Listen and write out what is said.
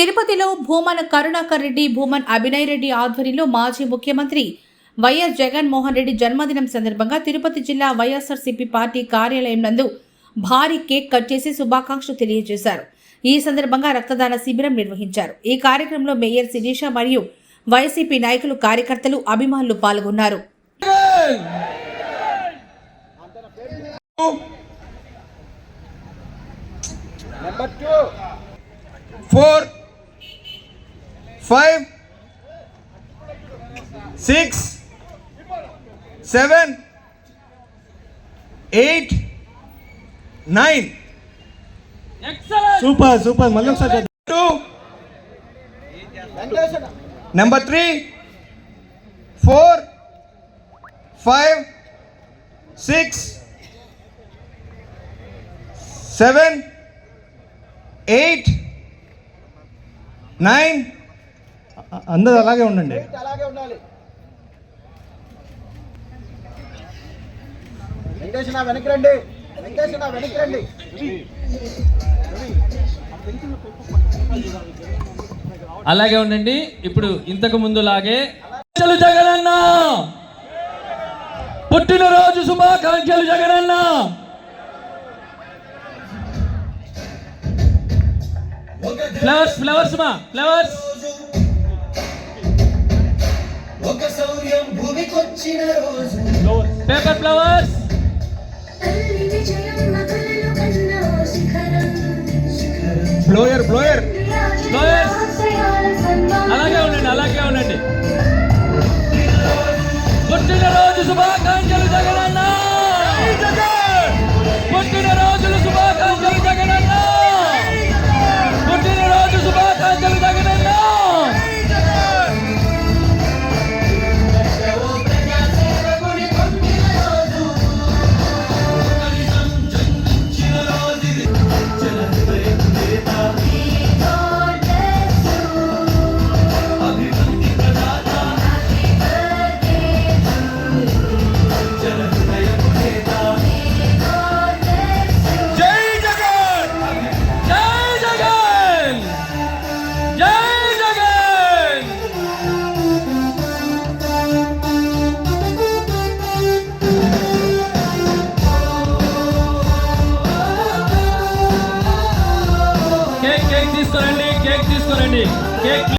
తిరుపతిలో భూమన్ కరుణాకర్ రెడ్డి భూమన్ అభినయ్ రెడ్డి ఆధ్వర్యంలో మాజీ ముఖ్యమంత్రి వైఎస్ జగన్మోహన్ రెడ్డి జన్మదినం సందర్భంగా తిరుపతి జిల్లా వైఎస్ఆర్సీపీ పార్టీ కార్యాలయం నందు భారీ కేక్ కట్ చేసి శుభాకాంక్షలు తెలియజేశారు. ఈ సందర్భంగా రక్తదాన శిబిరం నిర్వహించారు. ఈ కార్యక్రమంలో మేయర్ శిరీష మరియు వైసీపీ నాయకులు కార్యకర్తలు అభిమానులు పాల్గొన్నారు. Four Five six seven eight nine super super మళ్ళీ ఒకసారి చేద్దాం. Two number three four five six seven eight nine అ- అందరూ అలాగే ఉండండి. అలాగే ఉండాలి. వెంకటేష్ నా వెనక్కి రండి. వెంకటేష్ నా వెనక్కి రండి. అలాగే ఉండండి. ఇప్పుడు ఇంతకు ముందు లాగే జగనన్న. పుట్టినరోజు శుభాకాంక్షలు జగనన్న. ఫ్లవర్స్ ఫ్లవర్స్ మా ఫ్లవర్స్ ఒక శౌర్యం భూమికొచ్చిన రోజు. Paper flowers blower blower blowers అలాగే ఉండండి అలాగే ఉండండి. వచ్చిన రోజు శుభాకాంక్ష తీసుకురండి కేక్ తీసుకురండి. కేక్